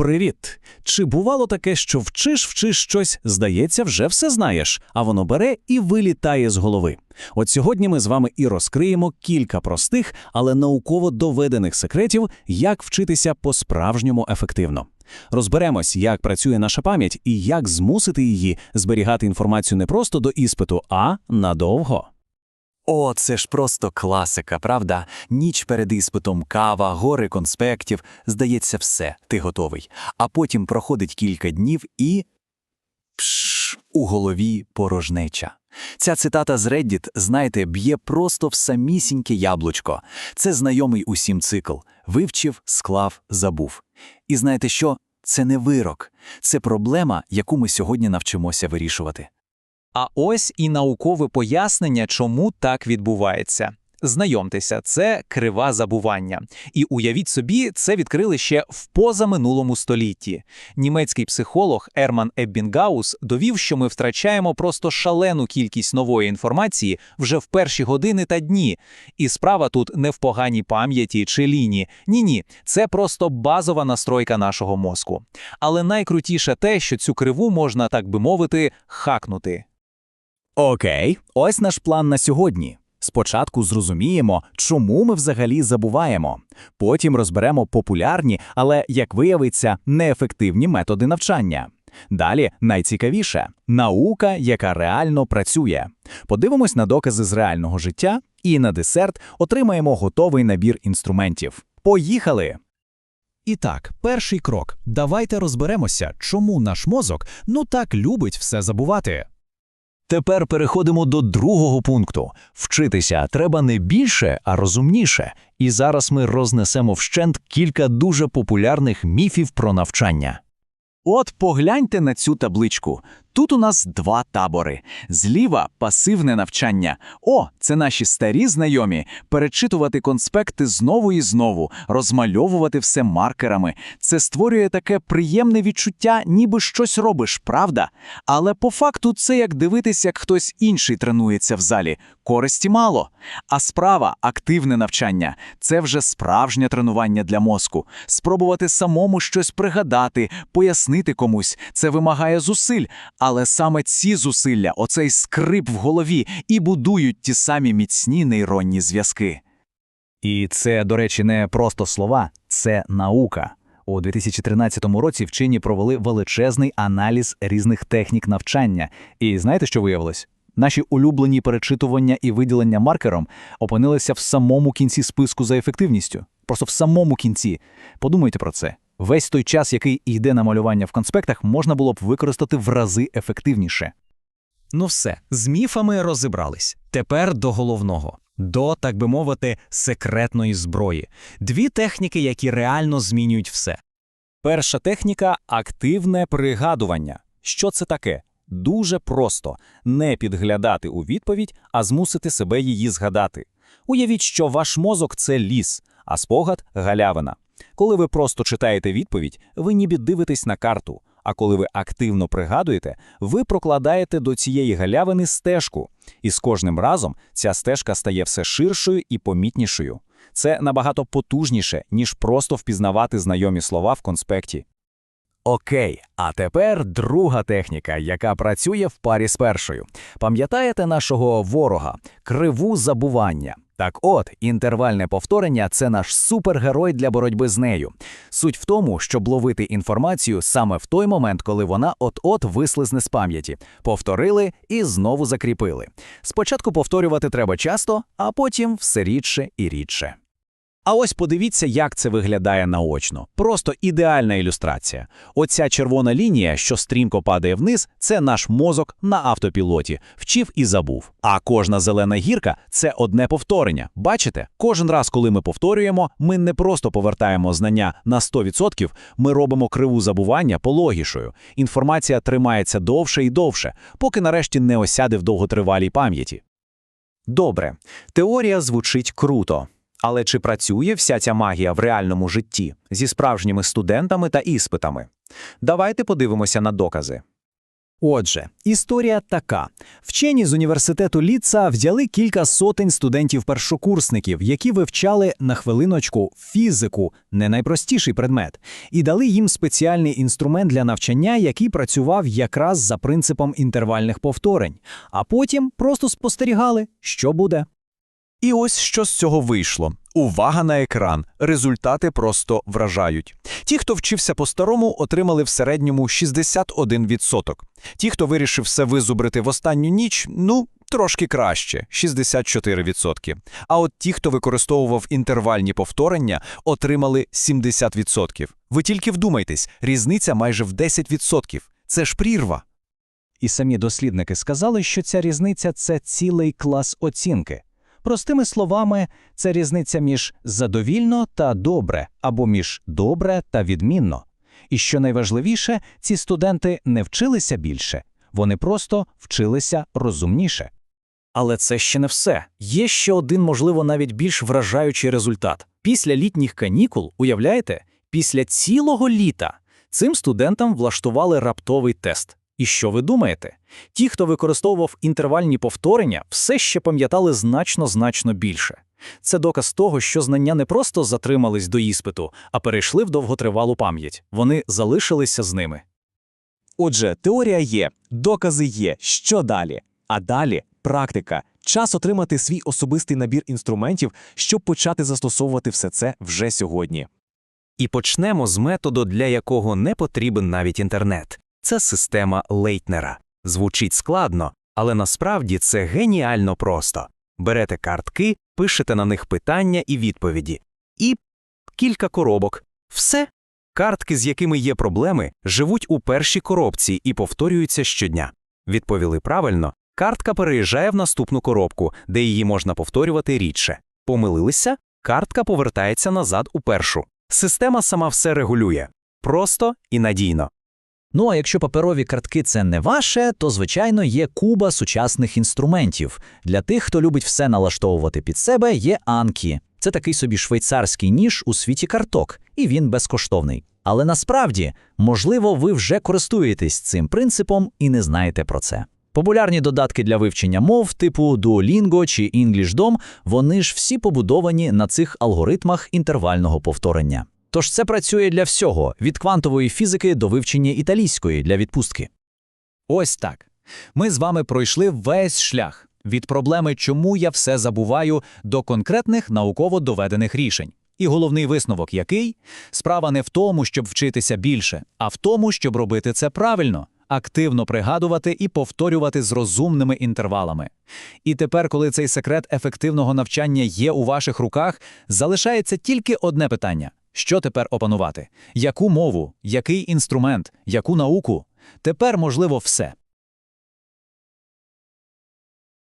Привіт! Чи бувало таке, що вчиш, вчиш щось, здається, вже все знаєш, а воно бере і вилітає з голови? От сьогодні ми з вами і розкриємо кілька простих, але науково доведених секретів, як вчитися по-справжньому ефективно. Розберемось, як працює наша пам'ять і як змусити її зберігати інформацію не просто до іспиту, а надовго. О, це ж просто класика, правда? Ніч перед іспитом, кава, гори конспектів, здається, все, ти готовий. А потім проходить кілька днів і. Пш, у голові порожнеча. Ця цитата з Reddit, знаєте, б'є просто в самісіньке яблучко. Це знайомий усім цикл. Вивчив, склав, забув. І знаєте що? Це не вирок, це проблема, яку ми сьогодні навчимося вирішувати. А ось і наукове пояснення, чому так відбувається. Знайомтеся, це крива забування. І уявіть собі, це відкрили ще в позаминулому столітті. Німецький психолог Ерман Еббінгаус довів, що ми втрачаємо просто шалену кількість нової інформації вже в перші години та дні. І справа тут не в поганій пам'яті чи ліні. Ні-ні, це просто базова настройка нашого мозку. Але найкрутіше те, що цю криву можна, так би мовити, хакнути. Окей, ось наш план на сьогодні. Спочатку зрозуміємо, чому ми взагалі забуваємо. Потім розберемо популярні, але, як виявиться, неефективні методи навчання. Далі найцікавіше наука, яка реально працює. Подивимось на докази з реального життя, і на десерт отримаємо готовий набір інструментів. Поїхали! І так, перший крок. Давайте розберемося, чому наш мозок ну так любить все забувати. Тепер переходимо до другого пункту. Вчитися треба не більше, а розумніше. І зараз ми рознесемо вщент кілька дуже популярних міфів про навчання. От погляньте на цю табличку. Тут у нас два табори. Зліва пасивне навчання. О, це наші старі знайомі. Перечитувати конспекти знову і знову, розмальовувати все маркерами. Це створює таке приємне відчуття, ніби щось робиш, правда? Але по факту це як дивитись, як хтось інший тренується в залі. Користі мало. А справа активне навчання це вже справжнє тренування для мозку. Спробувати самому щось пригадати, пояснити комусь. Це вимагає зусиль. Але саме ці зусилля, оцей скрип в голові, і будують ті самі міцні нейронні зв'язки. І це, до речі, не просто слова, це наука. У 2013 році вчені провели величезний аналіз різних технік навчання. І знаєте, що виявилось? Наші улюблені перечитування і виділення маркером опинилися в самому кінці списку за ефективністю. Просто в самому кінці. Подумайте про це. Весь той час, який йде на малювання в конспектах, можна було б використати в рази ефективніше. Ну все, з міфами розібрались. Тепер до головного. До, так би мовити, секретної зброї. Дві техніки, які реально змінюють все. Перша техніка активне пригадування. Що це таке? Дуже просто не підглядати у відповідь, а змусити себе її згадати. Уявіть, що ваш мозок це ліс, а спогад галявина. Коли ви просто читаєте відповідь, ви ніби дивитесь на карту. А коли ви активно пригадуєте, ви прокладаєте до цієї галявини стежку. І з кожним разом ця стежка стає все ширшою і помітнішою. Це набагато потужніше, ніж просто впізнавати знайомі слова в конспекті. Окей, а тепер друга техніка, яка працює в парі з першою. Пам'ятаєте нашого ворога криву забування? Так от, інтервальне повторення це наш супергерой для боротьби з нею. Суть в тому, щоб ловити інформацію саме в той момент, коли вона от-от вислизне з пам'яті. Повторили і знову закріпили. Спочатку повторювати треба часто, а потім все рідше і рідше. А ось подивіться, як це виглядає наочно. Просто ідеальна ілюстрація. Оця червона лінія, що стрімко падає вниз, це наш мозок на автопілоті, вчив і забув. А кожна зелена гірка це одне повторення. Бачите, кожен раз, коли ми повторюємо, ми не просто повертаємо знання на 100%, ми робимо криву забування пологішою. Інформація тримається довше і довше, поки нарешті не осяде в довготривалій пам'яті. Добре, теорія звучить круто. Але чи працює вся ця магія в реальному житті зі справжніми студентами та іспитами? Давайте подивимося на докази. Отже, історія така. Вчені з університету Ліца взяли кілька сотень студентів-першокурсників, які вивчали на хвилиночку фізику, не найпростіший предмет, і дали їм спеціальний інструмент для навчання, який працював якраз за принципом інтервальних повторень, а потім просто спостерігали, що буде. І ось що з цього вийшло. Увага на екран. Результати просто вражають. Ті, хто вчився по-старому, отримали в середньому 61%. Ті, хто вирішив все визубрити в останню ніч, ну, трошки краще 64%. А от ті, хто використовував інтервальні повторення, отримали 70%. Ви тільки вдумайтесь, різниця майже в 10%. Це ж прірва. І самі дослідники сказали, що ця різниця це цілий клас оцінки. Простими словами, це різниця між задовільно та добре або між добре та відмінно. І що найважливіше, ці студенти не вчилися більше, вони просто вчилися розумніше. Але це ще не все. Є ще один, можливо, навіть більш вражаючий результат. Після літніх канікул, уявляєте, після цілого літа цим студентам влаштували раптовий тест. І що ви думаєте? Ті, хто використовував інтервальні повторення, все ще пам'ятали значно-значно більше. Це доказ того, що знання не просто затримались до іспиту, а перейшли в довготривалу пам'ять. Вони залишилися з ними. Отже, теорія є, докази є. Що далі? А далі практика. Час отримати свій особистий набір інструментів, щоб почати застосовувати все це вже сьогодні. І почнемо з методу, для якого не потрібен навіть інтернет. Це система Лейтнера. Звучить складно, але насправді це геніально просто. Берете картки, пишете на них питання і відповіді. І кілька коробок. Все. Картки, з якими є проблеми, живуть у першій коробці і повторюються щодня. Відповіли правильно, картка переїжджає в наступну коробку, де її можна повторювати рідше. Помилилися, картка повертається назад у першу. Система сама все регулює. Просто і надійно. Ну а якщо паперові картки це не ваше, то звичайно є куба сучасних інструментів. Для тих, хто любить все налаштовувати під себе, є Анкі. Це такий собі швейцарський ніж у світі карток, і він безкоштовний. Але насправді, можливо, ви вже користуєтесь цим принципом і не знаєте про це. Популярні додатки для вивчення мов, типу Duolingo чи EnglishDom, вони ж всі побудовані на цих алгоритмах інтервального повторення. Тож це працює для всього від квантової фізики до вивчення італійської для відпустки. Ось так. Ми з вами пройшли весь шлях від проблеми, чому я все забуваю, до конкретних науково доведених рішень. І головний висновок який? Справа не в тому, щоб вчитися більше, а в тому, щоб робити це правильно, активно пригадувати і повторювати з розумними інтервалами. І тепер, коли цей секрет ефективного навчання є у ваших руках, залишається тільки одне питання: що тепер опанувати? Яку мову, який інструмент, яку науку? Тепер можливо все.